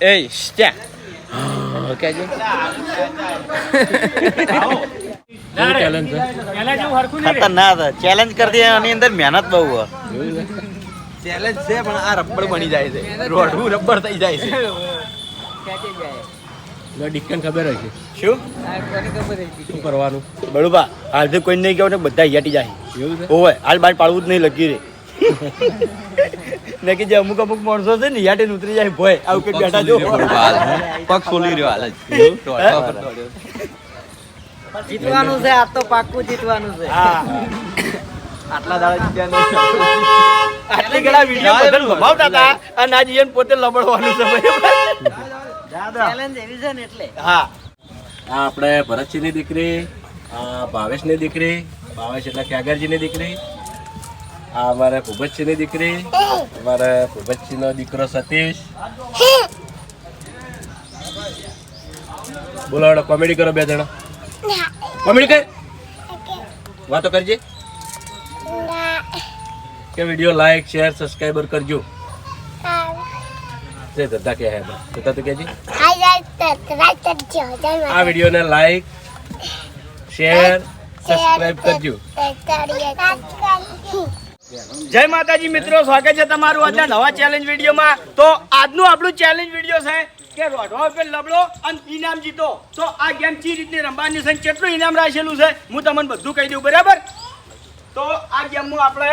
એ સ્ટ્યા કહેજો ચેલેન્જ છે ખતરનાક ચેલેન્જ કરતી એની અંદર મહેનત બહુ હોય. ચેલેન્જ છે પણ આ રબર બની જાય છે. રોડવું રબર થઈ જાય છે. ડિક્કન ખબર હશે શું? શું કરવાનું? બળુબા હાલ કોઈ નહીં કહેવાય ને બધા યાટી જાય. એવું છે? ઓવે હાલ બાર પાડવું જ નહીં લગી રે. ને કે જે અમુક અમુક માણસો છે ને યાટે ઉતરી જાય ભય આવું કે બેઠા જો પગ સોલી રહ્યો હાલ જ. જીતવાનું છે આ તો પાક્કું જીતવાનું છે. હા. આટલા દાડા જીત્યા આટલી ઘણા વીડિયો બધા લંબાવતા હતા અને આજે પોતે લબડવાનું છે બરાબર ચેલેન્જ એવી છે ને એટલે. હા. આ આપણે ભરતસિંહની દીકરી ભાવેશ ભાવેશની દીકરી ભાવેશ એટલે ક્યાગરજીની દીકરી. આ અમારે ભૂપતસિંહની દીકરી અમારે ભૂપતસિંહનો દીકરો સતીશ. બોલાવડો કોમેડી કરો બે જણા. કોમેડી કર. વાતો કરજે. કે વીડિયો લાઈક શેર સબસ્ક્રાઈબર કરજો. જે દત્તા કે હે બા. દત્તા તો કહેજે. આ વિડીયોને લાઈક શેર સબસ્ક્રાઇબ કરજો. જય માતાજી મિત્રો, સ્વાગત છે તમારું આજના નવા ચેલેન્જ વિડીયોમાં. તો આજનું આપણું ચેલેન્જ વીડિયો છે કે રોઢવા ઉપર લબડો અને ઇનામ જીતો. તો આ ગેમ ચી રીતની રમવાની છે કેટલું ઇનામ રાખેલું છે? હું તમને બધું કહી દઉં, બરાબર? તો આ ગેમમાં આપણે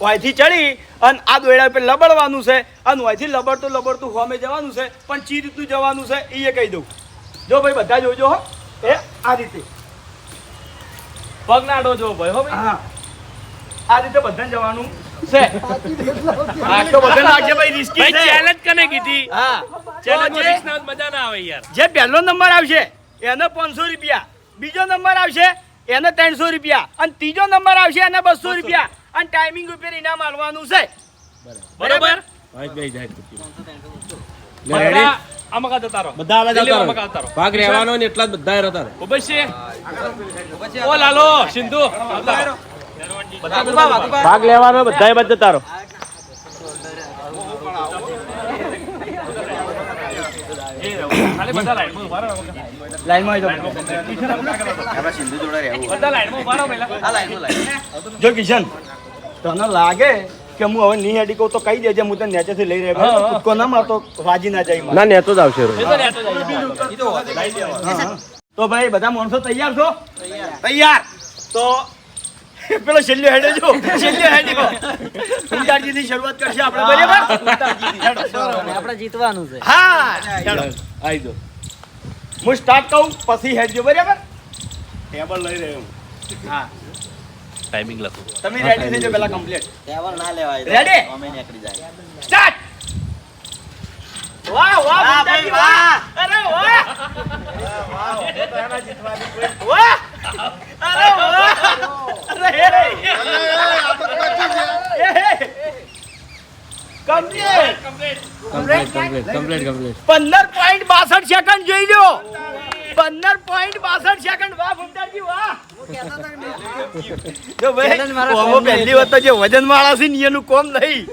વાયથી ચડી અને આ દોયડા ઉપર લબડવાનું છે અને વાયથી લબડતું લબડતું હોમે જવાનું છે. પણ ચી રીતનું જવાનું છે એ કહી દઉં. જો ભાઈ બધા જોજો હો. એ આ રીતે. પગ નાડો જો ભાઈ, હો ભાઈ. હા. આ રીતે બધાને જવાનું છે. આ તો બધાને લાગશે ભાઈ રિસ્કી છે. ચેલેન્જ કને કીધી? હા. ચેલેન્જ તો મજા ના આવે યાર. જે પહેલો નંબર આવશે એને પાંચસો રૂપિયા. બીજો નંબર આવશે એને ત્રણસો રૂપિયા. અને ત્રીજો નંબર આવશે એને બસો રૂપિયા. અને ટાઈમિંગ ઉપર ઇનામ આલવાનું છે. બરોબર? રેડી આમાં જતા રહો. બધા આવે દિલ્હી આમાં કા જતા રહો. ભાગ રહેવાનો ને એટલા જ બધા રહેતા રહો. ઉબસી ઓ લાલો સિંધુ. આવતા. ભાગ લેવાનો બધા બધ જાઓ. જો કિશન તને લાગે કે હું હવે નહીં હેડી કહું તો કહી દેજે હું તને નેચેથી લઈ રહ્યો કૂદકો ના મારતો વાજી ના જાય ના નેતો જ આવશે એ તો નેતો જ આવશે. તો ભાઈ બધા માણસો તૈયાર છો? તૈયાર. તો પેલો છેલ્લો હેડે જો. છેલ્લો હેડી ઉંટારજી ની શરૂઆત કરશે આપણે બરાબર? આપણે જીતવાનું છે. હા ચાલો આવી જો હું સ્ટાર્ટ કહું પછી હેડજો બરાબર? ટેબલ લઈ રહ્યો હું. હા. ટાઈમિંગ લખો. તમે રેડી થઈ જાવ પેલા કમ્પ્લીટ ટેબલ ના લેવાય રેડી અમે નીકળી જાય. સ્ટાર્ટ વાહ વાહ વાહ અરે વાહ. વાહ. અરે વાહ. અરે હે complete complete complete complete complete પંદર પોઈન્ટ બાસઠ સેકન્ડ જોઈ લો પંદર પોઈન્ટ બાસઠ સેકન્ડ વાહ ભૂમતાજી વાહ જો ભાઈ પહેલી વખત તો જે વજન વાળા છે ને એનું કોમ નહીં.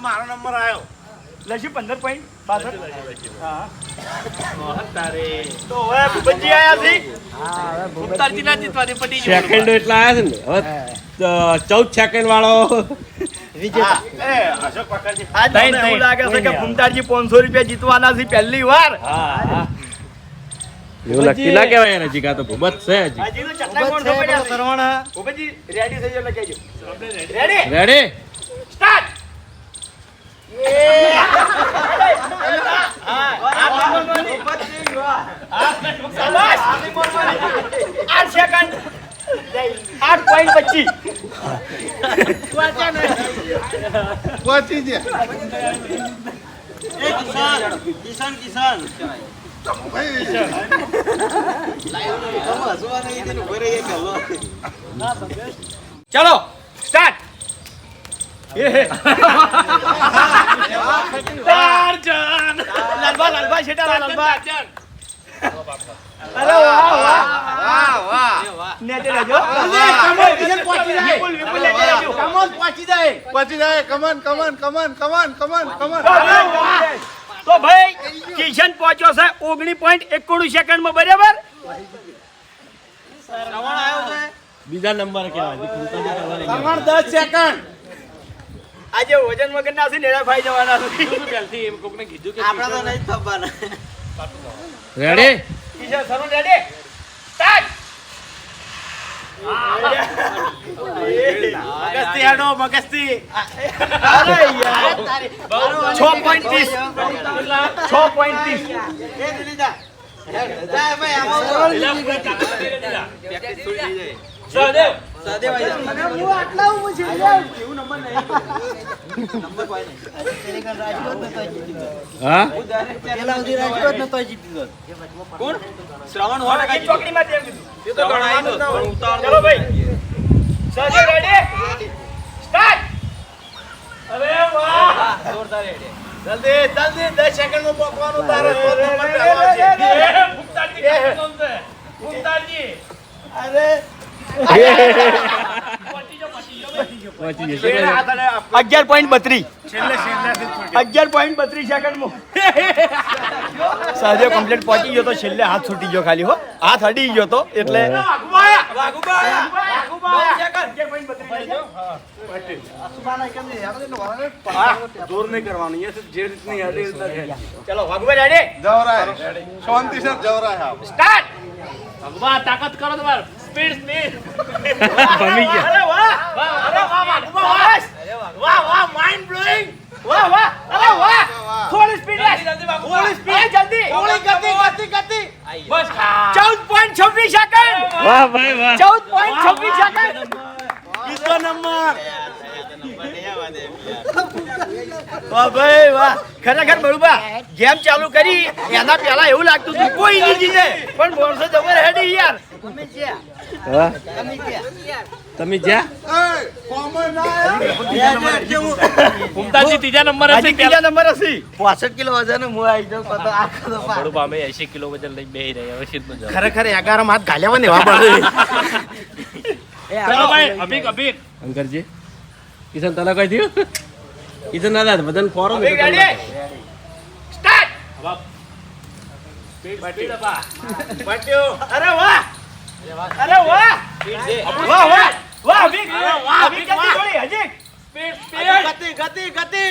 મારો નંબર આવ્યો લઈશું પંદર પોઈન્ટ બાસઠ. હા. તો હવે ભૂપતજી આયા છે. સેકન્ડો એટલા આવ્યા છે ને? હવે ચૌદ સેકન્ડ વાળો. આજ મને એવું લાગે છે કે ભૂમતાજી પાંચસો રૂપિયા જીતવાના છે પહેલી વાર. એવું નક્કી ના કહેવાય એને જીગા તો ભૂબત છે હજી. ભૂપતજી રેડી થઈ જાઓ એટલે કહેજો. રેડી આઠ સેકન્ડ આઠ પોઈન્ટ પચીસ કિશન કિશન ચલો સ્ટાર્ટ લાલબા લાલબા છેટા લાલબા અરે વાહ વાહ નેચે લેજો વિપુલ લેજો પહોંચી જાય come on come on come on come on come on come on તો ભાઈ કિશન પહોંચ્યો છે ઓગણી પોઈન્ટ એકોણું સેકન્ડમાં બરાબર? બીજા નંબર ત્રણ દસ સેકન્ડ. આજે વજન વગર ના નેડા ફાઈ જવાના છે. આપણા તો નહીં ખબર. રેડી કિશન સરો રેડી સ્ટાર્ટ મગજથી હેડો મગજથી. છ પોઈન્ટ ત્રીસ. છ પોઈન્ટ ત્રીસ. ભાઈ આમાં સહદેવ ભાઈ હા પેલા સુધી રાજકોટ નતો જીતી ગયો. કોણ? શ્રવણ હવે કઈ ચોકડીમાં તેમ કીધું. ચલો ભાઈ. સજે રેડી. સ્ટાર્ટ. અરે વાહ. જલ્દી જલ્દી 10 સેકન્ડમાં પકવાનું તારે. અરે, અગિયાર પોઈન્ટ બત્રીસ. અગિયાર પોઈન્ટ બત્રીસ સેકન્ડમાં. સહજે કમ્પ્લીટ પહોંચી ગયો તો છેલ્લે હાથ છૂટી ગયો ખાલી હો. હાથ અડી ગયો તો એટલે દૂર નહીં? કરવાનું. જે રીતની હતી એ રીતના ચલો વાઘુભાઈ રેડી જવરાય શાંતિ સર જવરાય તાકાત કરો તમારે. સ્પીડ સ્પીડ ભમી ગયા. અરે વાહ અરે વાહ વાઘુભા વાહ વાહ માઇન્ડ બ્લોઈંગ વાહ વાહ અરે વાહ થોડી સ્પીડ થોડી સ્પીડ જલ્દી. થોડી ગતિ ગતિ ગતિ બસ 14.26 સેકન્ડ વાહ ભાઈ વાહ. 14.26 સેકન્ડ બીજો નંબર. વાહ ભાઈ વાહ. ખરેખર બળુબા ગેમ ચાલુ કરી એના પહેલા એવું લાગતું હતું કોઈ નહીં જીતે. પણ બોરસો જબર હેડી યાર. હા? તમે જ્યાં? ત્રીજા નંબર હશે ત્રીજા નંબર હશે પાસઠ કિલો વજન હું આવી જાઉં કતો આખો તો થોડું પામે એસી કિલો વજન લઈ બેહી રહ્યા હવે નું ખરેખર એગાર હાથ ઘાલ્યા ને એવા પડે ચાલો ભાઈ અભિક અભિક. અંકરજી કિશન તને કઈ થયું કિશન ના દાદા વજન ફોરો તો રેડી અરે વાહ! અરે વાહ! વાહ વાહ! વાહ અભિક વાહ અભિક જલ્દી થોડી હજી? ગતિ ગતિ ગતિ!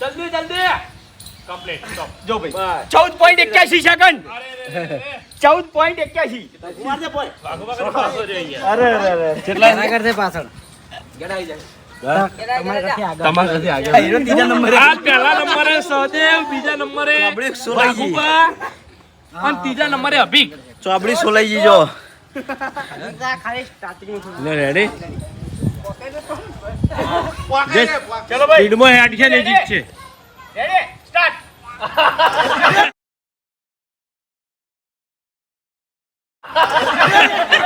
જલ્દી જલ્દી! કમ્પ્લીટ જો ભાઈ ચૌદ પોઈન્ટ એક્યાસી સેકન્ડ પોઈન્ટ એક્યાસી. અરે અરે અરે તમારા નથી આગળ. ત્રીજા નંબરે. આ પહેલા નંબરે સહદેવ બીજા નંબરે વાઘુબા અને ત્રીજા નંબરે અભિક. ચોબડી સોલાઈ જીજો રેડી ચલો ભાઈ. સ્પીડમાં હેડ છે ને જીત છે. રેડી સ્ટાર્ટ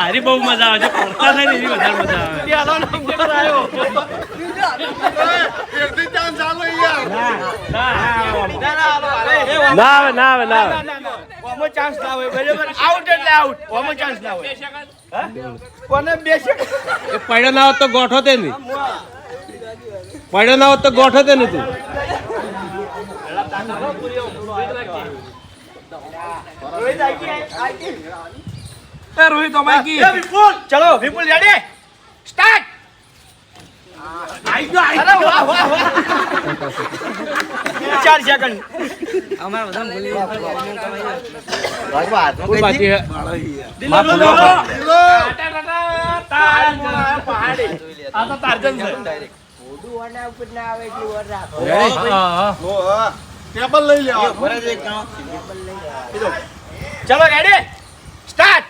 આરી બહુ મજા આવે છે. પડતા થાય ને એવી વધારે મજા આવે. ના આવે ના આવે ના આવે ચાન્સ ના. હોય બરાબર? આઉટ એટલે આઉટ ઓમો ચાન્સ ના હોય. કોને બે પડ્યો ના હોત તો ગોઠો તે નહીં. પડ્યો ના હોત તો ગોઠો તે નહીં તું રોહિત આઈ ગઈ, આઈ ગઈ. એ રોહિત અમારી કી એ વિપુલ. ચલો. વિપુલ રેડી? સ્ટાર્ટ આઈ ગયો આઈ ગયો. વાહ વાહ વાહ. 4 સેકન્ડ અમાર બધા ભૂલી રાજવા ફૂલ બાકી હે. માફ લો, લો, કરજો. પહાડી આ તો તારજન છે ડાયરેક્ટ ઓડું વાના ઉપર ના આવે એટલું વર રાખો હા હા. ટેબલ લઈ લેવા બરાબર રેડી? ટેબલ લઈ લેવા ચલો રેડી સ્ટાર્ટ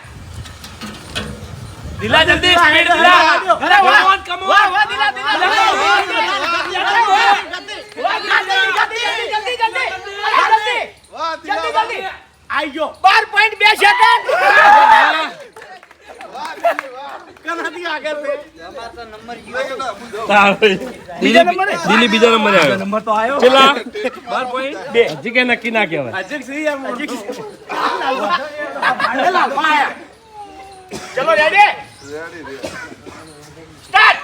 દિલા જલ્દી સ્પીડ દિલા અરે વાહ વાહ કમ વાહ વાહ દિલા દિલા જલ્દી જલ્દી જલ્દી જલ્દી આઈ ગયો બાર પોઈન્ટ બે સેકન્ડ દિલ્હી બીજા નંબરે આવ્યો. નંબર તો આવ્યો. છેલ્લા બાર પોઈન્ટ બે. હજી કે નક્કી ના કહેવાય. ચલો રેડી સ્ટાર્ટ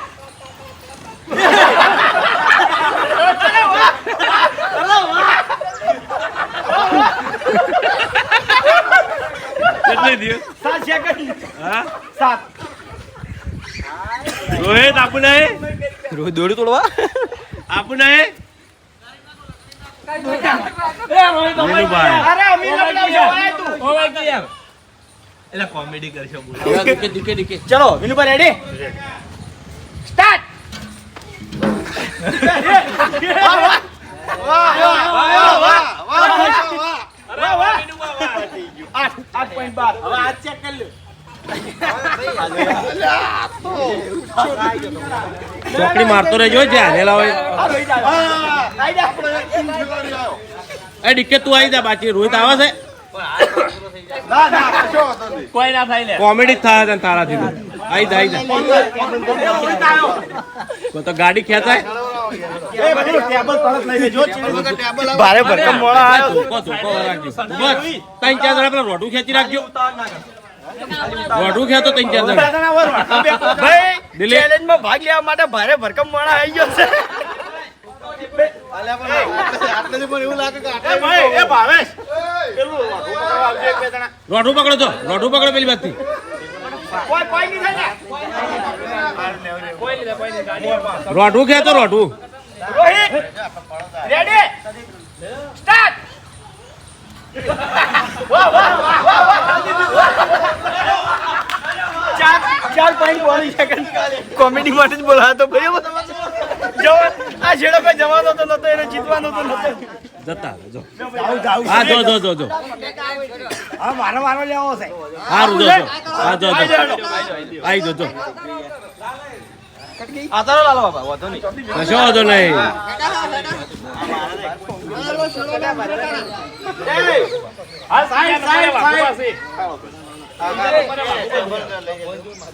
અરે વાહ અરે વાહ. થયું સાત સેકન્ડ હા સાત રોહિત આપણે રોહિત દોડી તોડવા આપણે વિનુભાઈ કોમેડી કરશો દીકે દીકે ચલો વિનુભાઈ રેડી સ્ટાર્ટ આઠ આઠ પોઈન્ટ બાર. હવે આ ચેક કરી લો ચોકડી મારતો રહેજો જે હાલેલા હોય આ રોહિત આવ્યો. આઈ જા. એ ડીકે તું આવી જા બાકી. રોહિત આવે છે? કોઈ ના થાય લે. કોમેડી થાય છે તારાથી. આવી જાય આવી જા. રોહિત આવ્યો. તો તો ગાડી ખેંચાય. ભારે ભરકમ મોડા આવ્યો ચાર જણા પેલા ખેંચી રાખજો. રોડું ખેંચો તઈ ચાર જણા. ભાઈ દિલીપ. ચેલેન્જમાં ભાગ લેવા માટે ભારે ભરકમ મોડા આવી ગયો છે. રોઢું પકડો તો રોડું પકડો પેલી બાજથી. કોઈ કોઈ નહીં થાય રોડું ખેંચો રોડું રોહિત! રેડી સ્ટાર્ટ વાહ વાહ વાહ વાહ વાહ ચાર ચાર પોઈન્ટ બોલી સેકન્ડ કોમેડી માટે જ બોલાતો ભાઈ જો આ છેડો કોઈ જવાનો તો નતો એને જીતવાનો તો નતો. જતા જો. હા જો જો જો જો. હા મારો મારો લેવો છે. સારું જો જો. હા જો જો. આવી જો જો. આતારો લાલો બાબા વાંધો નહીં. કશો વાંધો નહીં.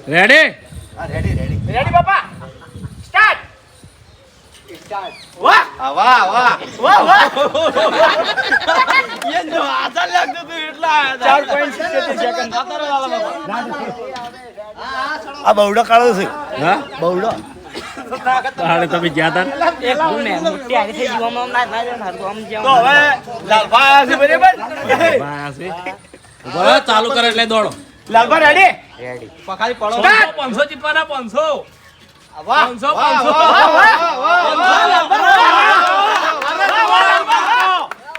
રેડી સાઈડ રેડી રેડી બાપા. સ્ટાર્ટ વાહ. વાહ વાહ. વાહ વાહ. એ જો આધાર લાગતો તું એટલા 4.77 સેકન્ડ આ બવડો કાળો છે હા બવડો તમે ગયા હતા ને? તો હવે લાલભા છે બરાબર બસ, એ. બરાબર ચાલુ કરે એટલે દોડો લાલભા રેડી પખાડી પડો સ્ટાર્ટ પાંચસો જીતવાના પાંચસો વાહ પાંચસો પાંચસો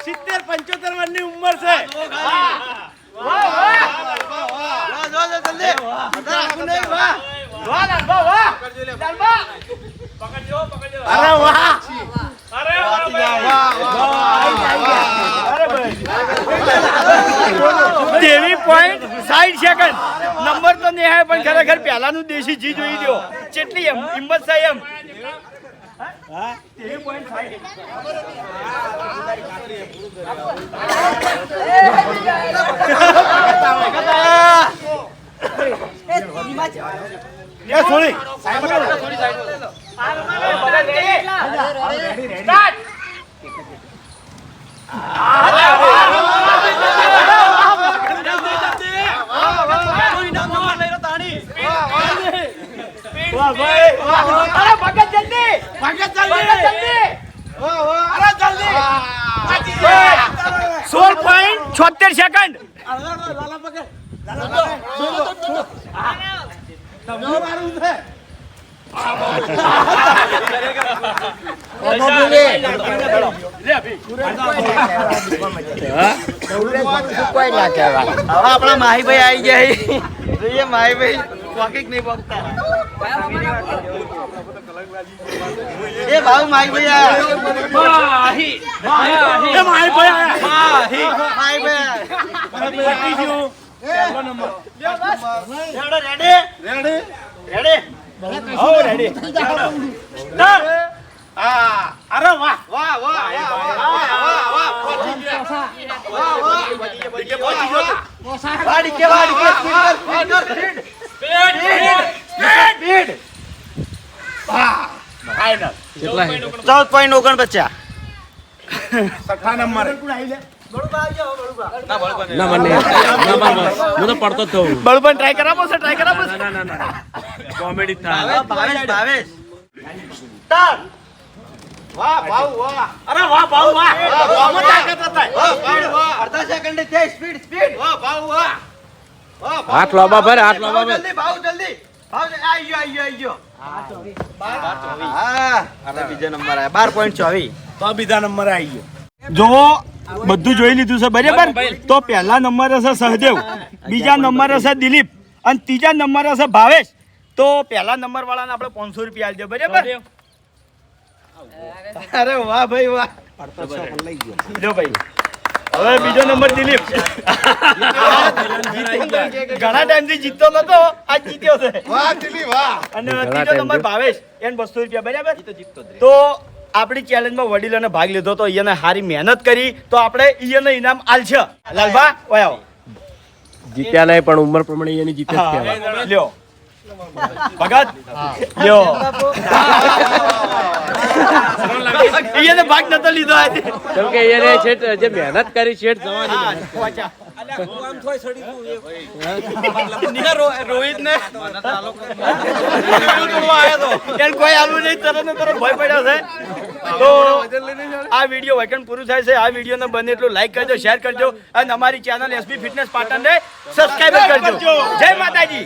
સિત્તેર પંચોતેર વર્ષની ઉંમર છે વાહ વાહ લાલભા અરે વાહ. અરે વાહ ભાઈ. અરે ભાઈ. તેવી પોઈન્ટ સાઈઠ સેકન્ડ નંબર તો નહીં પણ ખરેખર પહેલાનું દેશી જી જોઈ લ્યો. કેટલી એમ? હિંમત થાય એમ. હા. તેવી point સાઈઠ. એ સોરી સ્ટાર્ટ વાહ ભાઈ અરે ભગત જલ્દી ભગત જલ્દી અરે જલ્દી સોળ પોઈન્ટ છોતેર સેકન્ડ હા માહી આપણા માહીભાઈ આવી ગયા જોઈએ માહીભાઈ પોકેટ નહીં પોકતા એ ભાવ માહીભાઈ આયા માહી માહી એ મારી ભાઈ આયા. માહીભાઈ આયા. અરે વાહ. વાહ વાહ વાડી કે વાડી કે. સ્પીડ કર, સ્પીડ સ્પીડ કેટલા છે? ચૌદ પોઈન્ટ ઓગણપચાસ. ના મને ના બસ હું તો પડતો જ થઉં. બળબન ટ્રાય કરાવો ટ્રાય કરાવો. કોમેડી થાય ભાવેશ ભાવેશ અરે વાહ ભાવ વાહ. આમાં તાકાત હતા અડધા સેકન્ડ છે સ્પીડ સ્પીડ. હાથ લોબા ભર હાથ લોબા ભર. જલ્દી ભાવ જલ્દી. ભાવ હા. બીજો નંબર આવ્યો બાર પોઈન્ટ ચોવીસ. તો બીજા નંબરે આવી ગયો. જો બધું જોઈ લીધું છે બરાબર? તો પહેલા નંબર હશે સહદેવ બીજા નંબર હશે દિલીપ અને ત્રીજા નંબર હશે ભાવેશ. તો પહેલા નંબર વાળાને આપણે પાંચસો રૂપિયા આપજો બરાબર? અરે વાહ ભાઈ વાહ. જો ભાઈ. હવે બીજો નંબર દિલીપ ઘણા ટાઈમથી જીતતો નતો આજ જીત્યો છે. વાહ અને ત્રીજો નંબર ભાવેશ એને બસો રૂપિયા બરાબર? તો આપણી ચેલેન્જમાં વડીલોને ભાગ લીધો તો એને સારી મહેનત કરી તો આપણે ઈયને ઇનામ આલશે. લાલભા ઓય આવો. જીત્યા નહીં પણ ઉંમર પ્રમાણે એની જીતે લ્યો. ભગત? લ્યો. એને ભાગ નતો લીધો આજે. કેમ કે એને જે મહેનત કરી છે જવાની. રોહિત ને કોઈ આલવું નહીં તરત ને તરત ભય પડ્યો છે. તો આ વીડિયો વેકન પૂરું થાય છે. આ વિડીયોને બને એટલું લાઈક કરજો શેર કરજો અને અમારી ચેનલ એસબી ફિટનેસ પાટણને સબસ્ક્રાઈબ કરજો. જય માતાજી.